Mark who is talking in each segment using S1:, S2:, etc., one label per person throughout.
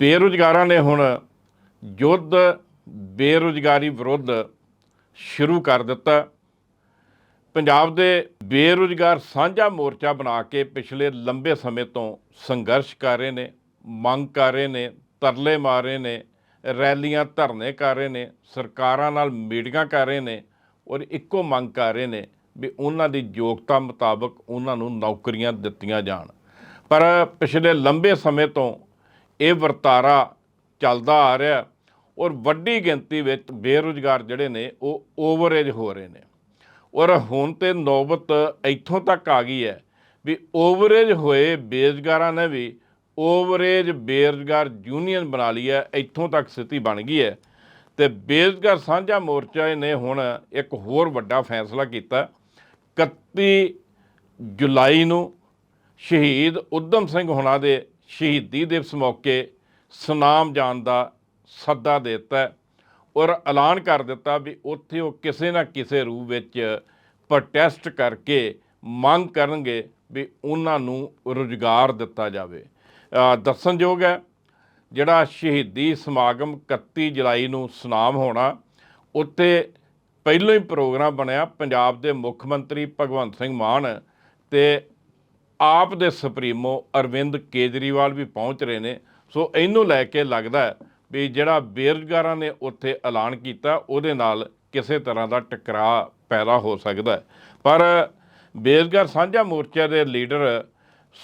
S1: ਬੇਰੁਜ਼ਗਾਰਾਂ ਨੇ ਹੁਣ ਯੁੱਧ ਬੇਰੁਜ਼ਗਾਰੀ ਵਿਰੁੱਧ ਸ਼ੁਰੂ ਕਰ ਦਿੱਤਾ। ਪੰਜਾਬ ਦੇ ਬੇਰੁਜ਼ਗਾਰ ਸਾਂਝਾ ਮੋਰਚਾ ਬਣਾ ਕੇ ਪਿਛਲੇ ਲੰਬੇ ਸਮੇਂ ਤੋਂ ਸੰਘਰਸ਼ ਕਰ ਰਹੇ ਨੇ, ਮੰਗ ਕਰ ਰਹੇ ਨੇ, ਤਰਲੇ ਮਾਰ ਰਹੇ ਨੇ, ਰੈਲੀਆਂ ਧਰਨੇ ਕਰ ਰਹੇ ਨੇ, ਸਰਕਾਰਾਂ ਨਾਲ ਮੀਟਿੰਗਾਂ ਕਰ ਰਹੇ ਨੇ ਔਰ ਇੱਕੋ ਮੰਗ ਕਰ ਰਹੇ ਨੇ ਵੀ ਉਹਨਾਂ ਦੀ ਯੋਗਤਾ ਮੁਤਾਬਕ ਉਹਨਾਂ ਨੂੰ ਨੌਕਰੀਆਂ ਦਿੱਤੀਆਂ ਜਾਣ। ਪਰ ਪਿਛਲੇ ਲੰਬੇ ਸਮੇਂ ਤੋਂ ਇਹ ਵਰਤਾਰਾ ਚੱਲਦਾ ਆ ਰਿਹਾ ਔਰ ਵੱਡੀ ਗਿਣਤੀ ਵਿੱਚ ਬੇਰੁਜ਼ਗਾਰ ਜਿਹੜੇ ਨੇ ਉਹ ਓਵਰਏਜ ਹੋ ਰਹੇ ਨੇ। ਔਰ ਹੁਣ ਤੇ ਨੌਬਤ ਇੱਥੋਂ ਤੱਕ ਆ ਗਈ ਹੈ ਵੀ ਓਵਰੇਜ ਹੋਏ ਬੇਰੁਜ਼ਗਾਰਾਂ ਨੇ ਵੀ ਓਵਰੇਜ ਬੇਰੁਜ਼ਗਾਰ ਯੂਨੀਅਨ ਬਣਾ ਲਈ ਹੈ, ਇੱਥੋਂ ਤੱਕ ਸਥਿਤੀ ਬਣ ਗਈ ਹੈ। ਤੇ ਬੇਰੁਜ਼ਗਾਰ ਸਾਂਝਾ ਮੋਰਚਾ ਨੇ ਹੁਣ ਇੱਕ ਹੋਰ ਵੱਡਾ ਫੈਸਲਾ ਕੀਤਾ। 31 ਜੁਲਾਈ ਨੂੰ ਸ਼ਹੀਦ ਉਦਮ ਸਿੰਘ ਹੁਣਾਂ ਦੇ ਸ਼ਹੀਦੀ ਦਿਵਸ ਮੌਕੇ ਸੁਨਾਮ ਜਾਣ ਦਾ ਸੱਦਾ ਦੇ ਦਿੱਤਾ ਔਰ ਐਲਾਨ ਕਰ ਦਿੱਤਾ ਵੀ ਉੱਥੇ ਉਹ ਕਿਸੇ ਨਾ ਕਿਸੇ ਰੂਪ ਵਿੱਚ ਪ੍ਰੋਟੈਸਟ ਕਰਕੇ ਮੰਗ ਕਰਨਗੇ ਵੀ ਉਹਨਾਂ ਨੂੰ ਰੁਜ਼ਗਾਰ ਦਿੱਤਾ ਜਾਵੇ। ਦੱਸਣਯੋਗ ਹੈ, ਜਿਹੜਾ ਸ਼ਹੀਦੀ ਸਮਾਗਮ 31 ਜੁਲਾਈ ਨੂੰ ਸੁਨਾਮ ਹੋਣਾ, ਉੱਥੇ ਪਹਿਲਾਂ ਹੀ ਪ੍ਰੋਗਰਾਮ ਬਣਿਆ, ਪੰਜਾਬ ਦੇ ਮੁੱਖ ਮੰਤਰੀ ਭਗਵੰਤ ਸਿੰਘ ਮਾਨ ਤੇ ਆਪ ਦੇ ਸੁਪਰੀਮੋ ਅਰਵਿੰਦ ਕੇਜਰੀਵਾਲ ਵੀ ਪਹੁੰਚ ਰਹੇ ਨੇ। ਸੋ ਇਹਨੂੰ ਲੈ ਕੇ ਲੱਗਦਾ ਵੀ ਜਿਹੜਾ ਬੇਰੁਜ਼ਗਾਰਾਂ ਨੇ ਉੱਥੇ ਐਲਾਨ ਕੀਤਾ, ਉਹਦੇ ਨਾਲ ਕਿਸੇ ਤਰ੍ਹਾਂ ਦਾ ਟਕਰਾਅ ਪੈਦਾ ਹੋ ਸਕਦਾ ਪਰ ਬੇਰੁਜ਼ਗਾਰ ਸਾਂਝਾ ਮੋਰਚਾ ਦੇ ਲੀਡਰ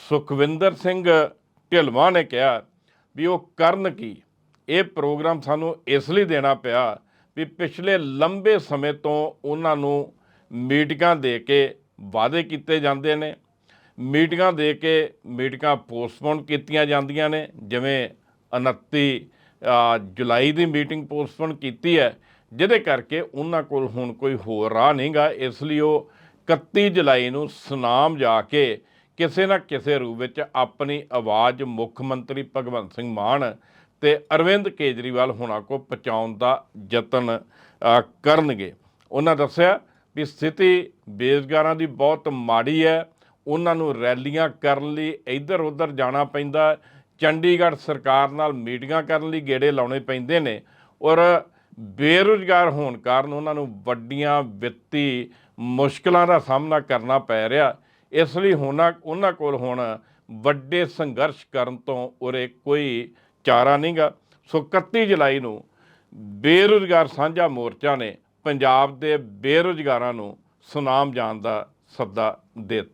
S1: ਸੁਖਵਿੰਦਰ ਸਿੰਘ ਢਿਲਵਾਂ ਨੇ ਕਿਹਾ ਵੀ ਉਹ ਕਰਨ ਕੀ? ਇਹ ਪ੍ਰੋਗਰਾਮ ਸਾਨੂੰ ਇਸ ਲਈ ਦੇਣਾ ਪਿਆ ਵੀ ਪਿਛਲੇ ਲੰਬੇ ਸਮੇਂ ਤੋਂ ਉਹਨਾਂ ਨੂੰ ਮੀਟਿੰਗਾਂ ਦੇ ਕੇ ਵਾਅਦੇ ਕੀਤੇ ਜਾਂਦੇ ਨੇ। ਮੀਟਿੰਗਾਂ ਦੇ ਕੇ ਮੀਟਿੰਗਾਂ ਪੋਸਟਪੋਨ ਕੀਤੀਆਂ ਜਾਂਦੀਆਂ ਨੇ, ਜਿਵੇਂ 29 ਜੁਲਾਈ ਦੀ ਮੀਟਿੰਗ ਪੋਸਟਪੋਨ ਕੀਤੀ ਹੈ, ਜਿਹਦੇ ਕਰਕੇ ਉਹਨਾਂ ਕੋਲ ਹੁਣ ਕੋਈ ਹੋਰ ਰਾਹ ਨਹੀਂਗਾ, ਇਸ ਲਈ ਉਹ 31 ਜੁਲਾਈ ਨੂੰ ਸੁਨਾਮ ਜਾ ਕੇ ਕਿਸੇ ਨਾ ਕਿਸੇ ਰੂਪ ਵਿੱਚ ਆਪਣੀ ਆਵਾਜ਼ ਮੁੱਖ ਮੰਤਰੀ ਭਗਵੰਤ ਸਿੰਘ ਮਾਨ ਤੇ ਅਰਵਿੰਦ ਕੇਜਰੀਵਾਲ ਹੋਣਾ ਕੋ ਪਹੁੰਚਾਉਣ ਦਾ ਯਤਨ ਕਰਨਗੇ। ਉਹਨਾਂ ਦੱਸਿਆ ਵੀ ਸਥਿਤੀ ਬੇਰੁਜ਼ਗਾਰਾਂ ਦੀ ਬਹੁਤ ਮਾੜੀ ਹੈ ਉਹਨਾਂ ਨੂੰ ਰੈਲੀਆਂ ਕਰਨ ਲਈ ਇੱਧਰ ਉੱਧਰ ਜਾਣਾ ਪੈਂਦਾ ਚੰਡੀਗੜ੍ਹ ਸਰਕਾਰ ਨਾਲ ਮੀਟਿੰਗਾਂ ਕਰਨ ਲਈ ਗੇੜੇ ਲਾਉਣੇ ਪੈਂਦੇ ਨੇ ਔਰ ਬੇਰੁਜ਼ਗਾਰ ਹੋਣ ਕਾਰਨ ਉਹਨਾਂ ਨੂੰ ਵੱਡੀਆਂ ਵਿੱਤੀ ਮੁਸ਼ਕਲਾਂ ਦਾ ਸਾਹਮਣਾ ਕਰਨਾ ਪੈ ਰਿਹਾ। ਇਸ ਲਈ ਹੁਣ, ਉਹਨਾਂ ਕੋਲ ਹੁਣ ਵੱਡੇ ਸੰਘਰਸ਼ ਕਰਨ ਤੋਂ ਉਰੇ ਕੋਈ ਚਾਰਾ ਨਹੀਂਗਾ। ਸੋ 31 ਜੁਲਾਈ ਨੂੰ ਬੇਰੁਜ਼ਗਾਰ ਸਾਂਝਾ ਮੋਰਚਾ ਨੇ ਪੰਜਾਬ ਦੇ ਬੇਰੁਜ਼ਗਾਰਾਂ ਨੂੰ ਸੁਨਾਮ ਜਾਣ ਦਾ ਸੱਦਾ ਦਿੱਤਾ।